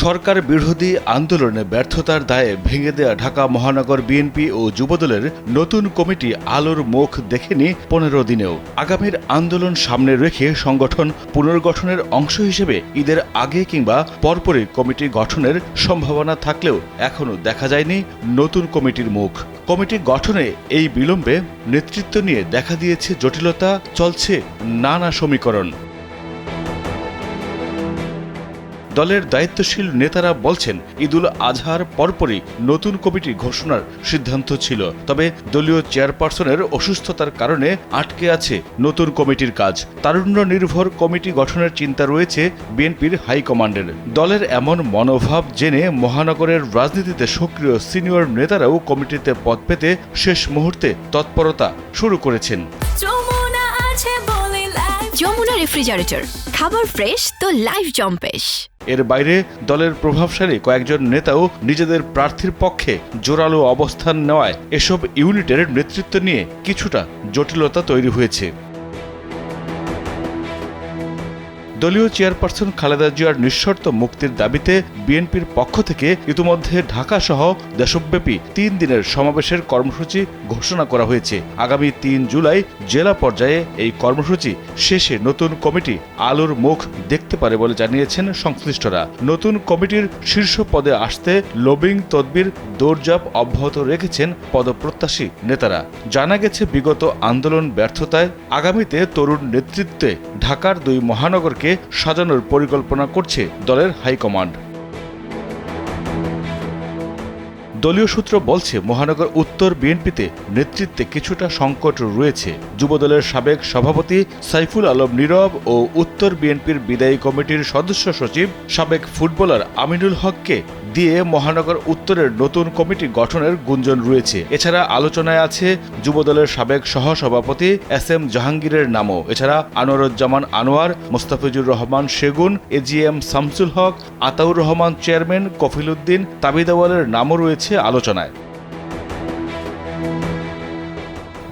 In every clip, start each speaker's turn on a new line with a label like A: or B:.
A: সরকার বিরোধী আন্দোলনে ব্যর্থতার দায়ে ভেঙে দেয়া ঢাকা মহানগর বিএনপি ও যুবদলের নতুন কমিটি আলোর মুখ দেখেনি পনেরো দিনেও। আগামীর আন্দোলন সামনে রেখে সংগঠন পুনর্গঠনের অংশ হিসেবে ঈদের আগে কিংবা পরপরই কমিটি গঠনের সম্ভাবনা থাকলেও এখনও দেখা যায়নি নতুন কমিটির মুখ। কমিটি গঠনে এই বিলম্বে নেতৃত্ব নিয়ে দেখা দিয়েছে জটিলতা, চলছে নানা সমীকরণ। দলের দায়িত্বশীল নেতারা বলছেন, ঈদুল আজহার পরপরই নতুন কমিটি ঘোষণার সিদ্ধান্ত ছিল। তবে দলীয় চেয়ারপারসনের অসুস্থতার কারণে আটকে আছে নতুন কমিটির কাজ। তারুণ্য নির্ভর কমিটি গঠনের চিন্তা রয়েছে বিএনপির হাইকমান্ডের। দলের এমন মনোভাব জেনে মহানগরের রাজনীতিতে সক্রিয় সিনিয়র নেতারাও কমিটিতে পদ পেতে শেষ মুহূর্তে তৎপরতা শুরু করেছেন।
B: আছে বলে
C: যমুনা রেফ্রিজারেটর, খাবার ফ্রেশ তো লাইফ জম্পেশ
A: এর বাইরে দলের প্রভাবশালী কয়েকজন নেতাও নিজেদের প্রার্থীর পক্ষে জোরালো অবস্থান নেওয়ায় এসব ইউনিটের নেতৃত্ব নিয়ে কিছুটা জটিলতা তৈরি হয়েছে। দলীয় চেয়ারপারসন খালেদা জিয়ার নিঃশর্ত মুক্তির দাবিতে বিএনপির পক্ষ থেকে ইতিমধ্যে ঢাকা সহ দেশব্যাপী তিন দিনের সমাবেশের কর্মসূচি ঘোষণা করা হয়েছে। আগামী তিন জুলাই জেলা পর্যায়ে এই কর্মসূচি শেষে নতুন কমিটি আলোর মুখ দেখতে পারে বলে জানিয়েছেন সংশ্লিষ্টরা। নতুন কমিটির শীর্ষ পদে আসতে লবিং তদবির দৌড়জাপ অব্যাহত রেখেছেন পদপ্রত্যাশী নেতারা। জানা গেছে, বিগত আন্দোলন ব্যর্থতায় আগামীতে তরুণ নেতৃত্বে ঢাকার দুই মহানগরকে সাজানোর পরিকল্পনা করছে দলের হাইকমান্ড। দলীয় সূত্র বলছে, মহানগর উত্তর বিএনপিতে নেতৃত্বে কিছুটা সংকট রয়েছে। যুবদলের সাবেক সভাপতি সাইফুল আলম নীরব ও উত্তর বিএনপির বিদায়ী কমিটির সদস্য সচিব সাবেক ফুটবলার আমিনুল হককে দিয়ে মহানগর উত্তরের নতুন কমিটি গঠনের গুঞ্জন রয়েছে। এছাড়া আলোচনায় আছে যুবদলের সাবেক সহসভাপতি এস এম জাহাঙ্গীরের নামও। এছাড়া আনোয়ারুজ্জামান আনোয়ার, মোস্তাফিজুর রহমান সেগুন এজিএম শামসুল হক, আতাউর রহমান চেয়ারম্যান কফিল উদ্দিন তাবিদাওয়ালের নামও রয়েছে আলোচনায়।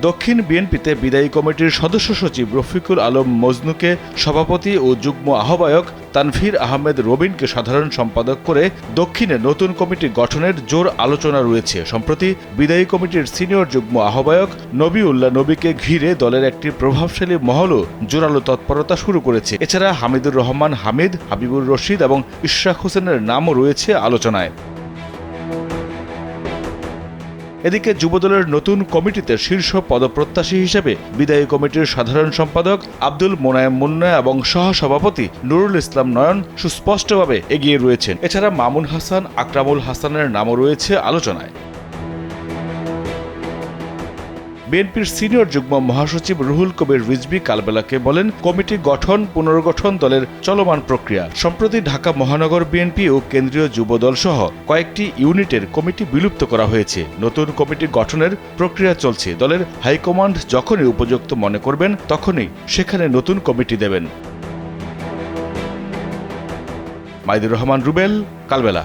A: দক্ষিণ বিএনপিতে বিদায়ী কমিটির সদস্য সচিব রফিকুল আলম মজনুকে সভাপতি ও যুগ্ম আহ্বায়ক তানভীর আহমেদ রবিনকে সাধারণ সম্পাদক করে দক্ষিণে নতুন কমিটি গঠনের জোর আলোচনা রয়েছে। সম্প্রতি বিদায়ী কমিটির সিনিয়র যুগ্ম আহ্বায়ক নবী উল্লাহ নবীকে ঘিরে দলের একটি প্রভাবশালী মহলও জোরালো তৎপরতা শুরু করেছে। এছাড়া হামিদুর রহমান, হামিদ, হাবিবুর রশিদ এবং ইশরাক হোসেনের নামও রয়েছে আলোচনায়। এদিকে যুবদলের নতুন কমিটিতে শীর্ষ পদপ্রত্যাশী হিসেবে বিদায়ী কমিটির সাধারণ সম্পাদক আব্দুল মোনায়েম মুন্না এবং সহসভাপতি নুরুল ইসলাম নয়ন সুস্পষ্টভাবে এগিয়ে রয়েছেন। এছাড়া মামুন হাসান, আকরামুল হাসানের নামও রয়েছে আলোচনায়। বিএনপির সিনিয়র যুগ্ম মহাসচিব রুহুল কবির রিজবি কালবেলাকে বলেন, কমিটি গঠন, পুনর্গঠন দলের চলমান প্রক্রিয়া। সম্প্রতি ঢাকা মহানগর বিএনপি ও কেন্দ্রীয় যুবদল সহ কয়েকটি ইউনিটের কমিটি বিলুপ্ত করা হয়েছে। নতুন কমিটি গঠনের প্রক্রিয়া চলছে। দলের হাইকমান্ড যখনই উপযুক্ত মনে করবেন, তখনই সেখানে নতুন কমিটি দেবেন। মাইদুর রহমান, রুবেল, কালবেলা।